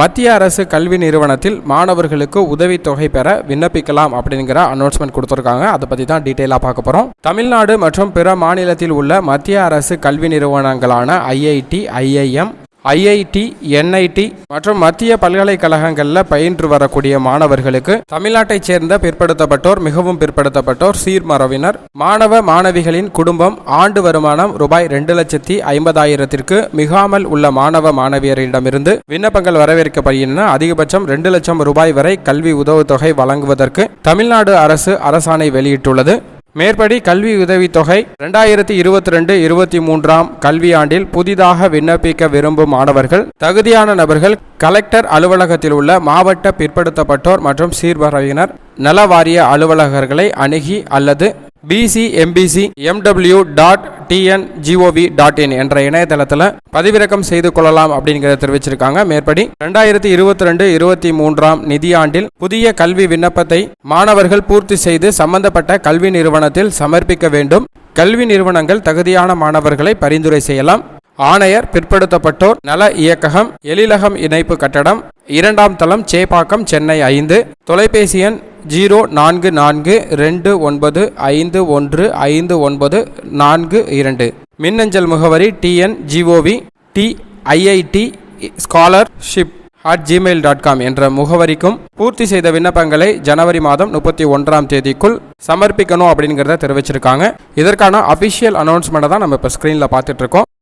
மத்திய அரசு கல்வி நிறுவனத்தில் மாணவர்களுக்கு உதவித்தொகை பெற விண்ணப்பிக்கலாம் அப்படிங்கிற அனௌன்ஸ்மெண்ட் கொடுத்துருக்காங்க. அதை பற்றி தான் டீட்டெயிலாக பார்க்க போகிறோம் தமிழ்நாடு மற்றும் பிற மாநிலத்தில் உள்ள மத்திய அரசு கல்வி நிறுவனங்களான ஐஐடி ஐஐஎம் ஐஐடி என்ஐடி மற்றும் மத்திய பல்கலைக்கழகங்களில் பயின்று வரக்கூடிய மாணவர்களுக்கு தமிழ்நாட்டைச் சேர்ந்த பிற்படுத்தப்பட்டோர் மிகவும் பிற்படுத்தப்பட்டோர் சீர்மரவினர் மாணவ மாணவிகளின் குடும்பம் ஆண்டு வருமானம் ரூபாய் ரெண்டு லட்சத்தி ஐம்பதாயிரத்திற்கு மிகாமல் உள்ள மாணவ மாணவியரிடமிருந்து விண்ணப்பங்கள் வரவேற்கப்படுகின்றன. அதிகபட்சம் ரெண்டு லட்சம் ரூபாய் வரை கல்வி உதவுத்தொகை வழங்குவதற்கு தமிழ்நாடு அரசு அரசாணை வெளியிட்டுள்ளது. மேற்படி கல்வி உதவித்தொகை ரெண்டாயிரத்தி இருபத்தி ரெண்டு இருபத்தி மூன்றாம் கல்வியாண்டில் புதிதாக விண்ணப்பிக்க விரும்பும் மாணவர்கள் தகுதியான நபர்கள் கலெக்டர் அலுவலகத்தில் உள்ள மாவட்ட பிற்படுத்தப்பட்டோர் மற்றும் சீர்மரவினர் நல வாரிய அலுவலகர்களை அணுகி அல்லது BCMBC MW dot TNGOV dot in என்ற இணையதளத்தில் பதிவிறக்கம் செய்து கொள்ளலாம் அப்படிங்கிறத தெரிவிச்சிருக்காங்க. மேற்படி ரெண்டாயிரத்தி இருபத்தி ரெண்டு இருபத்தி மூன்றாம் நிதியாண்டில் புதிய கல்வி விண்ணப்பத்தை மாணவர்கள் பூர்த்தி செய்து சம்பந்தப்பட்ட கல்வி நிறுவனத்தில் சமர்ப்பிக்க வேண்டும். கல்வி நிறுவனங்கள் தகுதியான மாணவர்களை பரிந்துரை செய்யலாம். ஆணையர் பிற்படுத்தப்பட்டோர் நல இயக்ககம் எழிலகம் இணைப்பு கட்டடம் இரண்டாம் தளம் சேப்பாக்கம் சென்னை ஐந்து தொலைபேசி எண் ஜீரோ நான்கு நான்கு ரெண்டு ஒன்பது ஐந்து ஒன்று ஐந்து ஒன்பது நான்கு இரண்டு. மின்னஞ்சல் முகவரி TN GOV T IIT scholarship at Gmail dot com என்ற முகவரிக்கும் பூர்த்தி செய்த விண்ணப்பங்களை ஜனவரி மாதம் முப்பத்தி ஒன்றாம் தேதிக்குள் சமர்ப்பிக்கணும் அப்படிங்கிறத தெரிவிச்சிருக்காங்க. இதற்கான அபிஷியல் அனௌன்ஸ்மெண்ட்டை தான் நம்ம இப்போ ஸ்க்ரீனில் பார்த்துட்ருக்கோம்